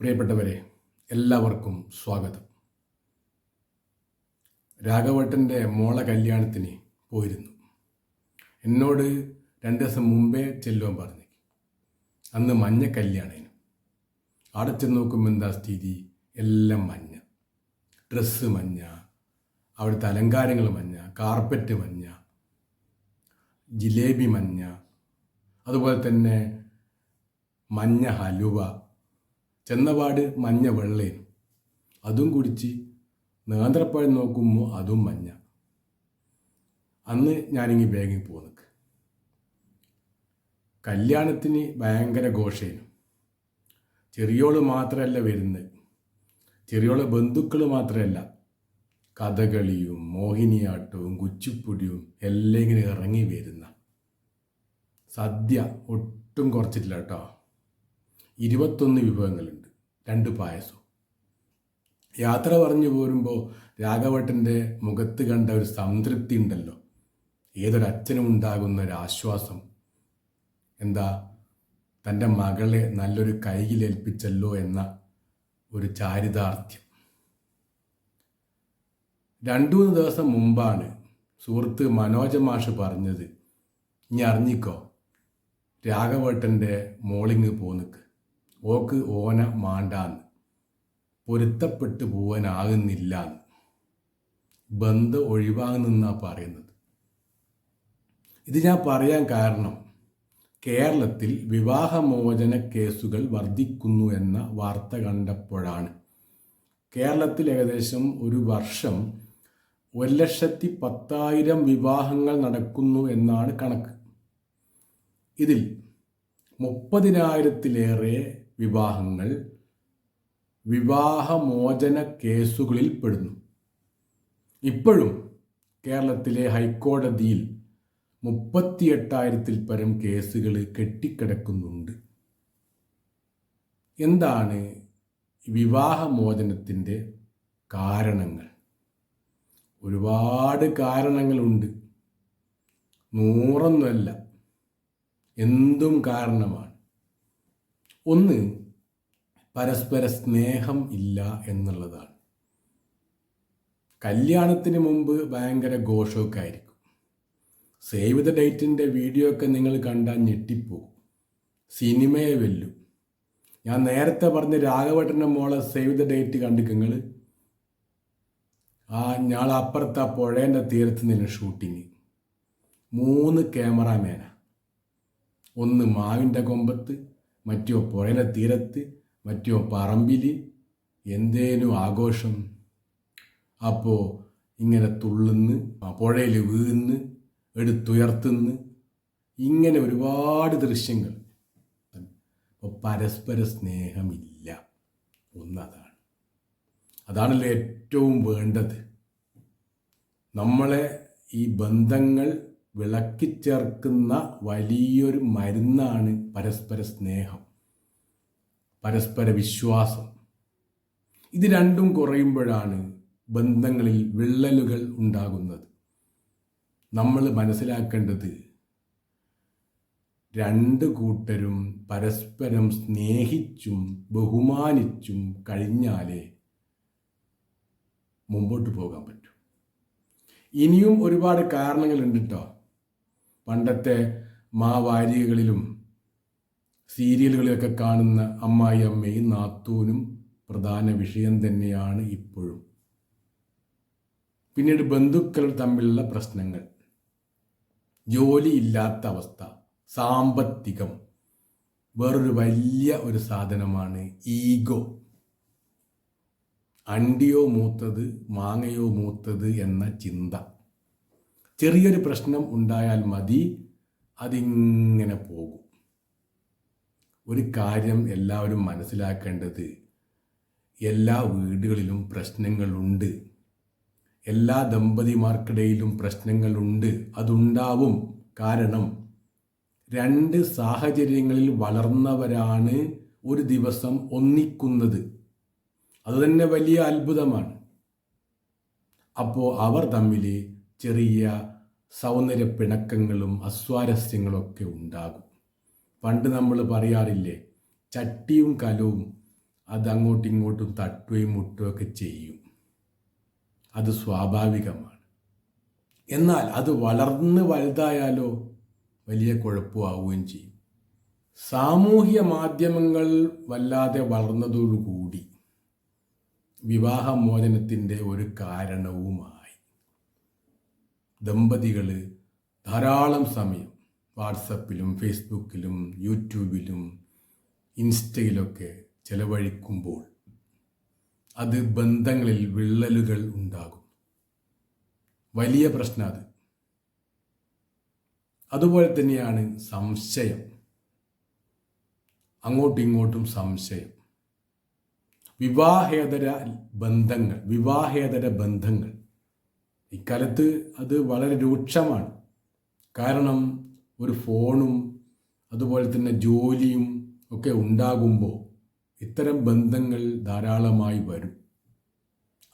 പ്രിയപ്പെട്ടവരെ എല്ലാവർക്കും സ്വാഗതം. രാഘവട്ടന്റെ മോളെ കല്യാണത്തിന് പോയിരുന്നു. എന്നോട് രണ്ട് ദിവസം മുമ്പേ ചെല്ലുവാൻ പറഞ്ഞു. അന്ന് മഞ്ഞ കല്യാണേനു. അവിടെ ചെന്ന് നോക്കുമ്പോൾ എന്താ സ്ഥിതി? എല്ലാം മഞ്ഞ. ഡ്രസ്സ് മഞ്ഞ അവിടുത്തെ അലങ്കാരങ്ങൾ മഞ്ഞ കാർപ്പറ്റ് മഞ്ഞ ജിലേബി മഞ്ഞ അതുപോലെ തന്നെ മഞ്ഞ ഹലുവ ചെന്നപാട് മഞ്ഞ വെള്ളയും അതും കുടിച്ച് നേന്ത്രപ്പഴം നോക്കുമ്പോൾ അതും മഞ്ഞ. അന്ന് ഞാനിങ്ങി ബാഗിൽ പോന്നു കല്യാണത്തിന് ഭയങ്കര ഘോഷേനു. ചെറിയോൾ മാത്രമല്ല വരുന്നത് ചെറിയോൾ ബന്ധുക്കൾ മാത്രമല്ല കഥകളിയും മോഹിനിയാട്ടവും കുച്ചിപ്പുടിയും എല്ലാം ഇങ്ങനെ ഇറങ്ങി വരുന്ന. സദ്യ ഒട്ടും കുറച്ചിട്ടില്ല കേട്ടോ. ഇരുപത്തൊന്ന് വിഭവങ്ങളുണ്ട്. രണ്ട് പായസവും യാത്ര പറഞ്ഞു പോരുമ്പോൾ രാഘവട്ടന്റെ മുഖത്ത് കണ്ട ഒരു സംതൃപ്തി ഉണ്ടല്ലോ. ഏതൊരച്ഛനും ഉണ്ടാകുന്ന ഒരു ആശ്വാസം എന്താ? തന്റെ മകളെ നല്ലൊരു കൈയിലേൽപ്പിച്ചല്ലോ എന്ന ഒരു ചാരിതാർത്ഥ്യം. രണ്ടു മൂന്ന് ദിവസം മുമ്പാണ് സുഹൃത്ത് മനോജ മാഷ് പറഞ്ഞത് ഇനി അറിഞ്ഞിക്കോ രാഘവേട്ടന്റെ മോളിങ് പോന്നിക്ക് ഓക്ക് ഓന മാണ്ടാന്ന്. പൊരുത്തപ്പെട്ടു പോവാനാകുന്നില്ല ബന്ധം ഒഴിവാകുന്നെന്നാണ് പറയുന്നത്. ഇത് ഞാൻ പറയാൻ കാരണം കേരളത്തിൽ വിവാഹമോചന കേസുകൾ വർദ്ധിക്കുന്നു എന്ന വാർത്ത കണ്ടപ്പോഴാണ്. കേരളത്തിൽ ഏകദേശം ഒരു വർഷം ഒരു ലക്ഷത്തി പത്തായിരം വിവാഹങ്ങൾ നടക്കുന്നു എന്നാണ് കണക്ക്. ഇതിൽ മുപ്പതിനായിരത്തിലേറെ വിവാഹങ്ങൾ വിവാഹമോചന കേസുകളിൽ പെടുന്നു. ഇപ്പോഴും കേരളത്തിലെ ഹൈക്കോടതിയിൽ മുപ്പത്തിയെട്ടായിരത്തിൽ പരം കേസുകൾ കെട്ടിക്കിടക്കുന്നുണ്ട്. എന്താണ് വിവാഹമോചനത്തിന്റെ കാരണങ്ങൾ? ഒരുപാട് കാരണങ്ങളുണ്ട്. നൂറൊന്നുമല്ല. എന്തും കാരണമാണ്. ഒന്ന് പരസ്പര സ്നേഹം ഇല്ല എന്നുള്ളതാണ്. കല്യാണത്തിന് മുമ്പ് ഭയങ്കര ഘോഷമൊക്കെ ആയിരിക്കും. സേവ് ദ ഡേറ്റിന്റെ വീഡിയോ ഒക്കെ നിങ്ങൾ കണ്ടാൽ ഞെട്ടിപ്പോകും. സിനിമയെ വെല്ലും. ഞാൻ നേരത്തെ പറഞ്ഞ രാഘവട്ടന്റെ മോളെ സേവ് ദ ഡേറ്റ് കണ്ടിക്ക് നിങ്ങൾ ആ ഞാൻ അപ്പുറത്ത് ആ പുഴേന്റെ തീരത്ത് നിന്ന് ഷൂട്ടിങ് മൂന്ന് ക്യാമറാമാന ഒന്ന് മാവിന്റെ കൊമ്പത്ത് മറ്റോ പുഴയുടെ തീരത്ത് മറ്റോ പറമ്പിൽ എന്തേലും ആഘോഷം? അപ്പോൾ ഇങ്ങനെ തുള്ളുന്ന് പുഴയിൽ വീന്ന് എടുത്തുയർത്തുന്ന് ഇങ്ങനെ ഒരുപാട് ദൃശ്യങ്ങൾ. അപ്പോൾ പരസ്പര സ്നേഹമില്ല. ഒന്നതാണ്. അതാണല്ലോ ഏറ്റവും വേണ്ടത്. നമ്മളെ ഈ ബന്ധങ്ങൾ വിളക്കിച്ചേർക്കുന്ന വലിയൊരു മരുന്നാണ് പരസ്പര സ്നേഹം പരസ്പര വിശ്വാസം. ഇത് രണ്ടും കുറയുമ്പോഴാണ് ബന്ധങ്ങളിൽ വിള്ളലുകൾ ഉണ്ടാകുന്നത്. നമ്മൾ മനസ്സിലാക്കേണ്ടത് രണ്ട് കൂട്ടരും പരസ്പരം സ്നേഹിച്ചും ബഹുമാനിച്ചും കഴിഞ്ഞാലേ മുമ്പോട്ട് പോകാൻ പറ്റും. ഇനിയും ഒരുപാട് കാരണങ്ങളുണ്ട് കേട്ടോ പണ്ടത്തെ മാവാരികകളിലും സീരിയലുകളിലൊക്കെ കാണുന്ന അമ്മായി അമ്മയും നാത്തൂനും പ്രധാന വിഷയം തന്നെയാണ് ഇപ്പോഴും. പിന്നീട് ബന്ധുക്കൾ തമ്മിലുള്ള പ്രശ്നങ്ങൾ. ജോലി ഇല്ലാത്ത അവസ്ഥ സാമ്പത്തികം വേറൊരു വലിയ ഒരു സാധനമാണ് ഈഗോ. അണ്ടിയോ മൂത്തത് മാങ്ങയോ മൂത്തത് എന്ന ചിന്ത. ചെറിയൊരു പ്രശ്നം ഉണ്ടായാൽ മതി അതിങ്ങനെ പോകും. ഒരു കാര്യം എല്ലാവരും മനസ്സിലാക്കേണ്ടത് എല്ലാ വീടുകളിലും പ്രശ്നങ്ങളുണ്ട്. എല്ലാ ദമ്പതിമാർക്കിടയിലും പ്രശ്നങ്ങളുണ്ട്. അതുണ്ടാവും. കാരണം രണ്ട് സാഹചര്യങ്ങളിൽ വളർന്നവരാണ് ഒരു ദിവസം ഒന്നിക്കുന്നത്. അതുതന്നെ വലിയ അത്ഭുതമാണ്. അപ്പോൾ അവർ തമ്മിൽ ചെറിയ സൗന്ദര്യ പിണക്കങ്ങളും അസ്വാരസ്യങ്ങളൊക്കെ ഉണ്ടാകും. പണ്ട് നമ്മൾ പറയാറില്ലേ ചട്ടിയും കലവും അത് അങ്ങോട്ടും ഇങ്ങോട്ടും തട്ടുകയും മുട്ടുകയൊക്കെ ചെയ്യും. അത് സ്വാഭാവികമാണ്. എന്നാൽ അത് വളർന്ന് വലുതായാലോ വലിയ കുഴപ്പമാവുകയും ചെയ്യും. സാമൂഹ്യ മാധ്യമങ്ങൾ വല്ലാതെ വളർന്നതോടുകൂടി വിവാഹമോചനത്തിന്റെ ഒരു കാരണവുമായി ദമ്പതികൾ ധാരാളം സമയം വാട്സപ്പിലും ഫേസ്ബുക്കിലും യൂട്യൂബിലും ഇൻസ്റ്റയിലൊക്കെ ചെലവഴിക്കുമ്പോൾ അത് ബന്ധങ്ങളിൽ വിള്ളലുകൾ ഉണ്ടാകും. വലിയ പ്രശ്നം അത് അതുപോലെ തന്നെയാണ് സംശയം. അങ്ങോട്ടും ഇങ്ങോട്ടും സംശയം. വിവാഹേതര ബന്ധങ്ങൾ വിവാഹേതര ബന്ധങ്ങൾ ഇക്കാലത്ത് അത് വളരെ രൂക്ഷമാണ്. കാരണം ഒരു ഫോണും അതുപോലെ തന്നെ ജോലിയും ഒക്കെ ഉണ്ടാകുമ്പോൾ ഇത്തരം ബന്ധങ്ങൾ ധാരാളമായി വരും.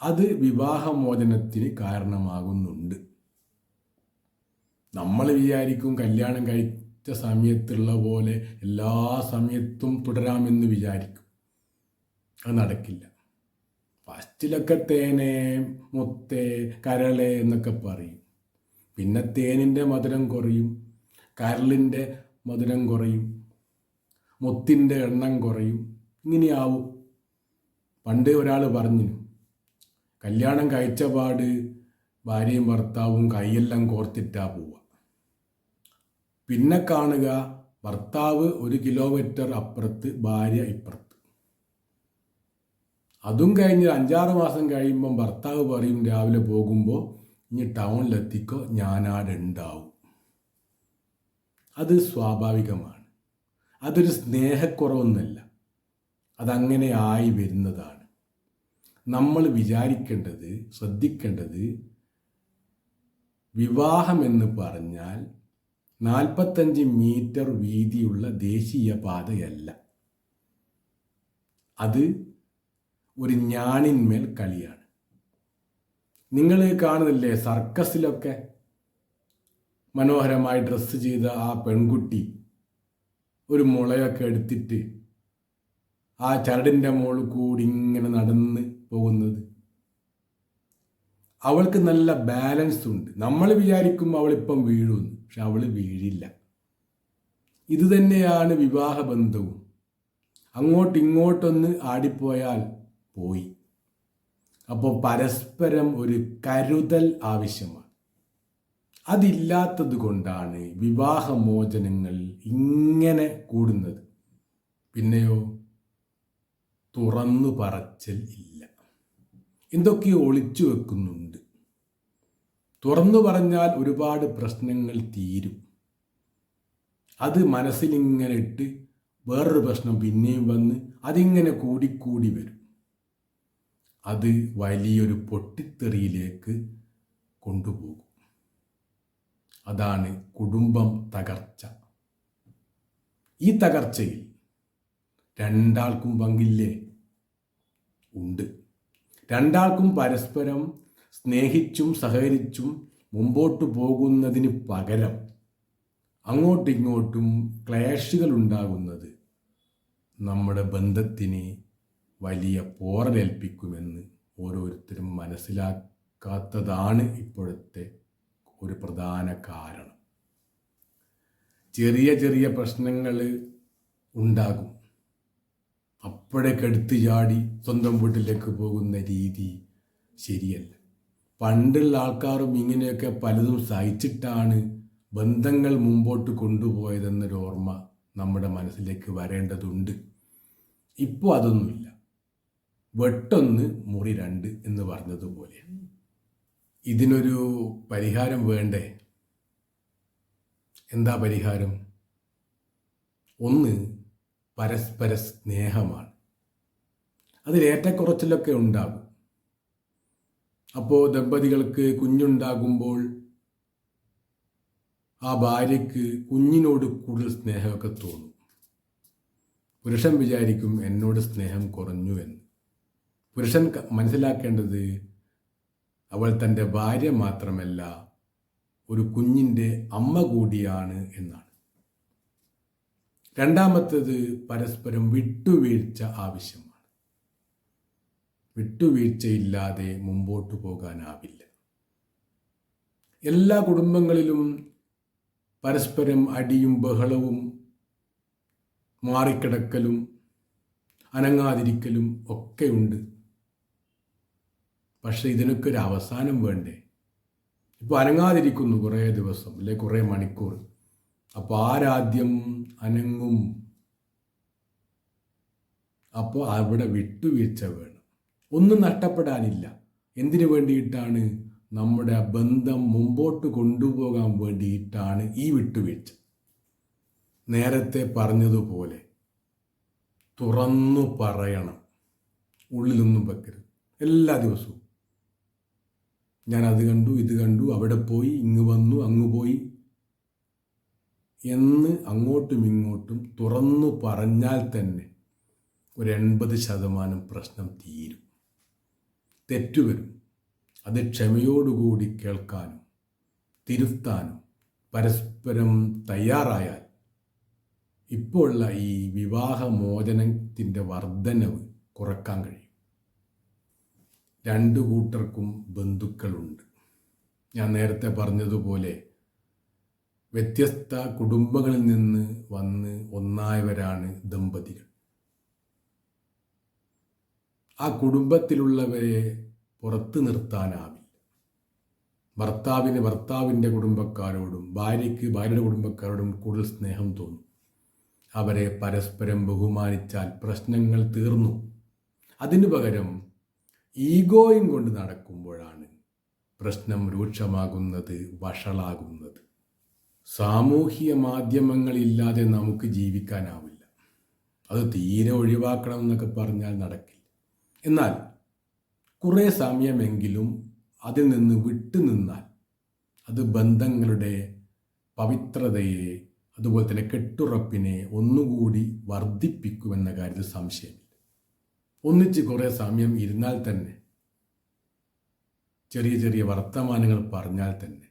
അത് വിവാഹമോചനത്തിന് കാരണമാകുന്നുണ്ട്. നമ്മൾ വിചാരിക്കും കല്യാണം കഴിച്ച സമയത്തുള്ള പോലെ എല്ലാ സമയത്തും തുടരാമെന്ന് വിചാരിക്കും. അത് നടക്കില്ല. ഫസ്റ്റിലൊക്കെ തേനെ മുത്തേ കരളെ എന്നൊക്കെ പറയും. പിന്നെ തേനിന്റെ മധുരം കുറയും കരളിന്റെ മധുരം കുറയും മുത്തിന്റെ എണ്ണം കുറയും. ഇങ്ങനെയാവും. പണ്ട് ഒരാൾ പറഞ്ഞു കല്യാണം കഴിച്ച പാട് ഭാര്യയും ഭർത്താവും കൈയെല്ലാം കോർത്തിട്ടാ പോവുക. പിന്നെ കാണുക ഭർത്താവ് ഒരു കിലോമീറ്റർ അപ്പുറത്ത് ഭാര്യ ഇപ്പുറത്ത്. അതും കഴിഞ്ഞ് അഞ്ചാറ് മാസം കഴിയുമ്പം ഭർത്താവ് പറയും രാവിലെ പോകുമ്പോൾ ഇനി ടൗണിലെത്തിക്കോ ഞാനാടെ ഉണ്ടാവും അത് സ്വാഭാവികമാണ്. അതൊരു സ്നേഹക്കുറവൊന്നുമല്ല അതങ്ങനെ ആയി വരുന്നതാണ്. നമ്മൾ വിചാരിക്കേണ്ടത് ശ്രദ്ധിക്കേണ്ടത് വിവാഹം എന്ന് പറഞ്ഞാൽ നാൽപ്പത്തഞ്ച് മീറ്റർ വീതിയുള്ള ദേശീയപാതയല്ല. അത് ഒരു ഞാനിന്മേൽ കളിയാണ്. നിങ്ങൾ കാണുന്നില്ലേ സർക്കസിലൊക്കെ? മനോഹരമായി ഡ്രസ്സ് ചെയ്ത ആ പെൺകുട്ടി ഒരു മുളയൊക്കെ എടുത്തിട്ട് ആ ചരടിന്റെ മുകളിൽ കൂടി ഇങ്ങനെ നടന്ന് പോകുന്നത്. അവൾക്ക് നല്ല ബാലൻസ് ഉണ്ട്. നമ്മൾ വിചാരിക്കും അവളിപ്പം വീഴുമെന്ന് പക്ഷെ അവൾ വീഴില്ല. ഇത് തന്നെയാണ് വിവാഹബന്ധവും. അങ്ങോട്ടിങ്ങോട്ടൊന്ന് ആടിപ്പോയാൽ പോയി. അപ്പോൾ പരസ്പരം ഒരു കരുതൽ ആവശ്യമാണ്. അതില്ലാത്തത് കൊണ്ടാണ് വിവാഹമോചനങ്ങൾ ഇങ്ങനെ കൂടുന്നത്. പിന്നെയോ തുറന്നു പറച്ചൽ ഇല്ല. എന്തൊക്കെയോ ഒളിച്ചു വെക്കുന്നുണ്ട്. തുറന്നു പറഞ്ഞാൽ ഒരുപാട് പ്രശ്നങ്ങൾ തീരും. അത് മനസ്സിലിങ്ങനെ ഇട്ട് വേറൊരു പ്രശ്നം പിന്നെയും വന്ന് അതിങ്ങനെ കൂടിക്കൂടി വരും. അത് വലിയൊരു പൊട്ടിത്തെറിയിലേക്ക് കൊണ്ടുപോകും. അതാണ് കുടുംബം തകർച്ച. ഈ തകർച്ചയിൽ രണ്ടാൾക്കും പങ്കില്ലേ? ഉണ്ട്. രണ്ടാൾക്കും പരസ്പരം സ്നേഹിച്ചും സഹകരിച്ചും മുമ്പോട്ട് പോകുന്നതിന് പകരം അങ്ങോട്ടിങ്ങോട്ടും ക്ലേഷുകൾ ഉണ്ടാകുന്നത് നമ്മുടെ ബന്ധത്തിന് വലിയ പോറലേൽപ്പിക്കുമെന്ന് ഓരോരുത്തരും മനസ്സിലാക്കാത്തതാണ് ഇപ്പോഴത്തെ ഒരു പ്രധാന കാരണം. ചെറിയ ചെറിയ പ്രശ്നങ്ങൾ ഉണ്ടാകും. അപ്പോഴേക്ക് എടുത്തു ചാടി സ്വന്തം വീട്ടിലേക്ക് പോകുന്ന രീതി ശരിയല്ല. പണ്ടുള്ള ആൾക്കാരും ഇങ്ങനെയൊക്കെ പലതും സഹിച്ചിട്ടാണ് ബന്ധങ്ങൾ മുമ്പോട്ട് കൊണ്ടുപോയതെന്നൊരു ഓർമ്മ നമ്മുടെ മനസ്സിലേക്ക് വരേണ്ടതുണ്ട്. ഇപ്പോൾ അതൊന്നുമില്ല. വെട്ടൊന്ന് മുറി രണ്ട് എന്ന് പറഞ്ഞതുപോലെ ഇതിനൊരു പരിഹാരം വേണ്ടേ? എന്താ പരിഹാരം? ഒന്ന് പരസ്പര സ്നേഹമാണ്. അതിൽ ഏറ്റക്കുറച്ചിലൊക്കെ ഉണ്ടാകും. അപ്പോൾ ദമ്പതികൾക്ക് കുഞ്ഞുണ്ടാകുമ്പോൾ ആ ഭാര്യയ്ക്ക് കുഞ്ഞിനോട് കൂടുതൽ സ്നേഹമൊക്കെ തോന്നും. പുരുഷൻ വിചാരിക്കും എന്നോട് സ്നേഹം കുറഞ്ഞു എന്ന് പുരുഷൻ മനസ്സിലാക്കേണ്ടത് അവൾ തന്റെ ഭാര്യ മാത്രമല്ല ഒരു കുഞ്ഞിന്റെ അമ്മ കൂടിയാണ് എന്നാണ്. രണ്ടാമത്തേത് പരസ്പരം വിട്ടുവീഴ്ച ആവശ്യമാണ്. വിട്ടുവീഴ്ചയില്ലാതെ മുമ്പോട്ട് പോകാനാവില്ല. എല്ലാ കുടുംബങ്ങളിലും പരസ്പരം അടിയും ബഹളവും മാറിക്കിടക്കലും അനങ്ങാതിരിക്കലും ഒക്കെയുണ്ട് പക്ഷെ ഇതിനൊക്കെ ഒരു അവസാനം വേണ്ടേ? ഇപ്പോൾ അനങ്ങാതിരിക്കുന്നു കുറേ ദിവസം അല്ലെ? കുറേ മണിക്കൂർ. അപ്പോൾ ആരാദ്യം അനങ്ങും? അപ്പോൾ അവിടെ വിട്ടുവീഴ്ച വേണം. ഒന്നും നഷ്ടപ്പെടാനില്ല. എന്തിനു വേണ്ടിയിട്ടാണ്? നമ്മുടെ ബന്ധം മുമ്പോട്ട് കൊണ്ടുപോകാൻ വേണ്ടിയിട്ടാണ് ഈ വിട്ടുവീഴ്ച. നേരത്തെ പറഞ്ഞതുപോലെ തുറന്നു പറയണം. ഉള്ളിലൊന്നും വെക്കരുത്. എല്ലാ ദിവസവും. ഞാൻ അത് കണ്ടു ഇത് കണ്ടു അവിടെ പോയി ഇങ്ങ് വന്നു അങ്ങ് പോയി എന്ന് അങ്ങോട്ടും ഇങ്ങോട്ടും തുറന്നു പറഞ്ഞാൽ തന്നെ ഒരു എൺപത് ശതമാനം പ്രശ്നം തീരും. തെറ്റുവരും അത് ക്ഷമയോടുകൂടി കേൾക്കാനും തിരുത്താനും പരസ്പരം തയ്യാറായാൽ ഇപ്പോഴുള്ള ഈ വിവാഹമോചനത്തിന്റെ വർധനവ് കുറയ്ക്കാൻ കഴിയും. രണ്ടു കൂട്ടർക്കും ബന്ധുക്കളുണ്ട്. ഞാൻ നേരത്തെ പറഞ്ഞതുപോലെ വ്യത്യസ്ത കുടുംബങ്ങളിൽ നിന്ന് വന്ന് ഒന്നായവരാണ് ദമ്പതികൾ. ആ കുടുംബത്തിലുള്ളവരെ പുറത്തു നിർത്താനാവില്ല. ഭർത്താവിന് ഭർത്താവിന്റെ കുടുംബക്കാരോടും ഭാര്യയ്ക്ക് ഭാര്യയുടെ കുടുംബക്കാരോടും കൂടുതൽ സ്നേഹം തോന്നും. അവരെ പരസ്പരം ബഹുമാനിച്ചാൽ പ്രശ്നങ്ങൾ തീർന്നു. അതിനു പകരം ഈഗോയും കൊണ്ട് നടക്കുമ്പോഴാണ് പ്രശ്നം രൂക്ഷമാകുന്നത് വഷളാകുന്നത്. സാമൂഹിക മാധ്യമങ്ങളില്ലാതെ നമുക്ക് ജീവിക്കാനാവില്ല. അത് തീരെ ഒഴിവാക്കണം എന്നൊക്കെ പറഞ്ഞാൽ നടക്കില്ല. എന്നാൽ കുറേ സമയമെങ്കിലും അതിൽ നിന്ന് വിട്ടുനിന്നാൽ അത് ബന്ധങ്ങളുടെ പവിത്രതയെ അതുപോലെ തന്നെ കെട്ടുറപ്പിനെ ഒന്നുകൂടി വർദ്ധിപ്പിക്കുമെന്ന കാര്യത്തിൽ സംശയമില്ല. ഒന്നിച്ച് കുറേ സമയം ഇരുന്നാൽ തന്നെ ചെറിയ ചെറിയ വർത്തമാനങ്ങൾ പറഞ്ഞാൽ തന്നെ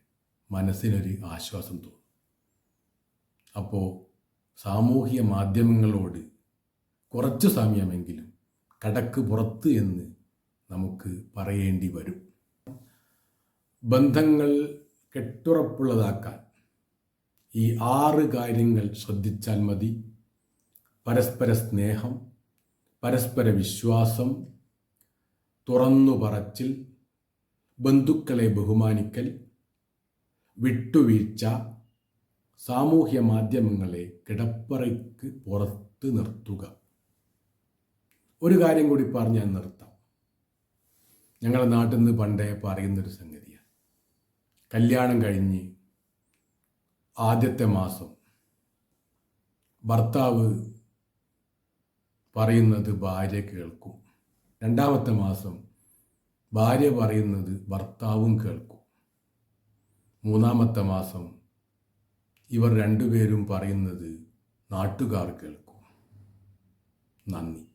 മനസ്സിനൊരു ആശ്വാസം തോന്നും. അപ്പോൾ സാമൂഹിക മാധ്യമങ്ങളോട് കുറച്ച് സമയമെങ്കിലും കടക്ക് പുറത്ത് എന്ന് നമുക്ക് പറയേണ്ടി വരും. ബന്ധങ്ങൾ കെട്ടുറപ്പുള്ളതാക്കാൻ ഈ ആറ് കാര്യങ്ങൾ ശ്രദ്ധിച്ചാൽ മതി. പരസ്പര സ്നേഹം പരസ്പര വിശ്വാസം തുറന്നു പറച്ചിൽ ബന്ധുക്കളെ ബഹുമാനിക്കൽ വിട്ടുവീഴ്ച സാമൂഹ്യ മാധ്യമങ്ങളെ കിടപ്പറയ്ക്ക് പുറത്ത് നിർത്തുക. ഒരു കാര്യം കൂടി പറഞ്ഞ് ഞാൻ നിർത്താം. ഞങ്ങളുടെ നാട്ടിൽ നിന്ന് പണ്ടേ പറയുന്നൊരു സംഗതിയാണ്. കല്യാണം കഴിഞ്ഞ് ആദ്യത്തെ മാസം ഭർത്താവ് പറയുന്നത് ഭാര്യ കേൾക്കും. രണ്ടാമത്തെ മാസം ഭാര്യ പറയുന്നത് ഭർത്താവും കേൾക്കും. മൂന്നാമത്തെ മാസം ഇവർ രണ്ടുപേരും പറയുന്നത് നാട്ടുകാർ കേൾക്കും. നന്ദി.